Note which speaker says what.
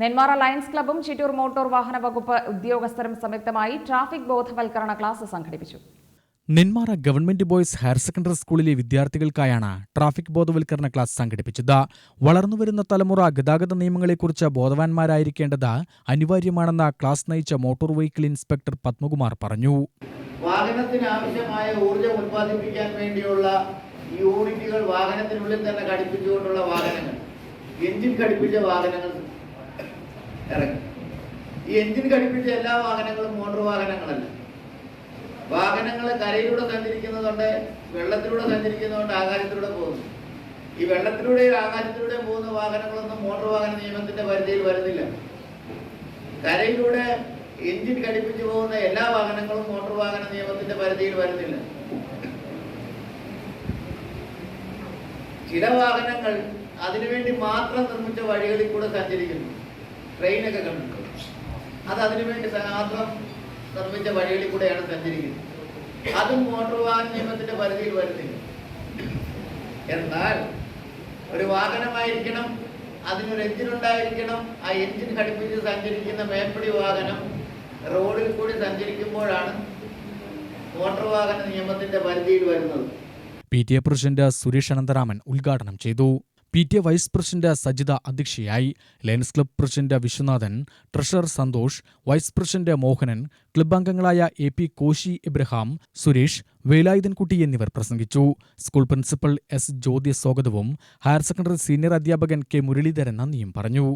Speaker 1: Nenmara lions ക്ലബ്ബും Chittur motor വാഹന വകുപ്പ് ഉദ്യോഗസ്ഥരും സംയുക്തമായി ട്രാഫിക് ബോധവൽക്കരണ ക്ലാസ് സംഘടിപ്പിച്ചു.
Speaker 2: Nenmara government boys higher secondary സ്കൂളിലെ വിദ്യാർത്ഥികൾക്കായാണ് ട്രാഫിക് ബോധവൽക്കരണ ക്ലാസ് സംഘടിപ്പിച്ചത്. വളർന്നുവരുന്ന തലമുറ ഗതാഗത നിയമങ്ങളെക്കുറിച്ച് ബോധവാന്മാരായിരിക്കേണ്ടത് അനിവാര്യമാണെന്ന് ക്ലാസ് നയിച്ച മോട്ടോർ വെഹിക്കിൾ ഇൻസ്പെക്ടർ പത്മകുമാർ പറഞ്ഞു.
Speaker 3: വാഹനത്തിന് ആവശ്യമായ ഊർജം ഉത്പാദിപ്പിക്കാൻ വേണ്ടിയുള്ള യൂണിറ്റുകൾ വാഹനത്തിനുള്ളിൽ തന്നെ ഘടിപ്പിച്ചുകൊണ്ടുള്ള വാഹനങ്ങൾ എഞ്ചിൻ ഘടിപ്പിച്ച വാഹനങ്ങൾ ഇറങ്ങി. ഈ എഞ്ചിൻ ഘടിപ്പിച്ച എല്ലാ വാഹനങ്ങളും മോട്ടോർ വാഹനങ്ങളല്ല. വാഹനങ്ങൾ കരയിലൂടെ സഞ്ചരിക്കുന്നതുകൊണ്ട് വെള്ളത്തിലൂടെ സഞ്ചരിക്കുന്നതുകൊണ്ട് ആകാശത്തിലൂടെ പോകുന്നു. ഈ വെള്ളത്തിലൂടെയും ആകാശത്തിലൂടെയും പോകുന്ന വാഹനങ്ങളൊന്നും മോട്ടോർ വാഹന നിയമത്തിന്റെ പരിധിയിൽ വരുന്നില്ല. കരയിലൂടെ എഞ്ചിൻ ഘടിപ്പിച്ചു പോകുന്ന എല്ലാ വാഹനങ്ങളും മോട്ടോർ വാഹന നിയമത്തിന്റെ പരിധിയിൽ വരുന്നില്ല. ചില വാഹനങ്ങൾ അതിനുവേണ്ടി മാത്രം നിർമ്മിച്ച വഴികളിൽ കൂടെ സഞ്ചരിക്കുന്നു. ട്രെയിനൊക്കെ കണ്ടിട്ടുണ്ട്. അത് അതിനുവേണ്ടി വേണ്ടി മാത്രം നിർമ്മിച്ച വഴികളിൽ കൂടെയാണ് സഞ്ചരിക്കുന്നത് അതും മോട്ടോർ വാഹന നിയമത്തിന്റെ പരിധിയിൽ വരുന്നില്ല. എന്നാൽ ഒരു വാഹനമായിരിക്കണം അതിനൊരു എഞ്ചിൻ ഉണ്ടായിരിക്കണം ആ എഞ്ചിൻ ഘടിപ്പിച്ച് സഞ്ചരിക്കുന്ന മേപ്പടി വാഹനം റോഡിൽ കൂടി സഞ്ചരിക്കുമ്പോഴാണ് മോട്ടോർ വാഹന നിയമത്തിന്റെ പരിധിയിൽ വരുന്നത്.
Speaker 2: P T A president Suresh Anantharaman ഉദ്ഘാടനം ചെയ്തു. P T A vice president Sajitha അധ്യക്ഷയായി lions club president Viswanathan treasurer Santhosh vice president Mohanan club അംഗങ്ങളായ എ പി കോശി ഇബ്രഹാം സുരേഷ് വേലായുധൻകുട്ടി എന്നിവർ പ്രസംഗിച്ചു. സ്കൂൾ പ്രിൻസിപ്പൽ എസ് ജ്യോതി സ്വാഗതവും ഹയർ സെക്കൻഡറി സീനിയർ അധ്യാപകൻ കെ മുരളീധരൻ നന്ദിയും പറഞ്ഞു.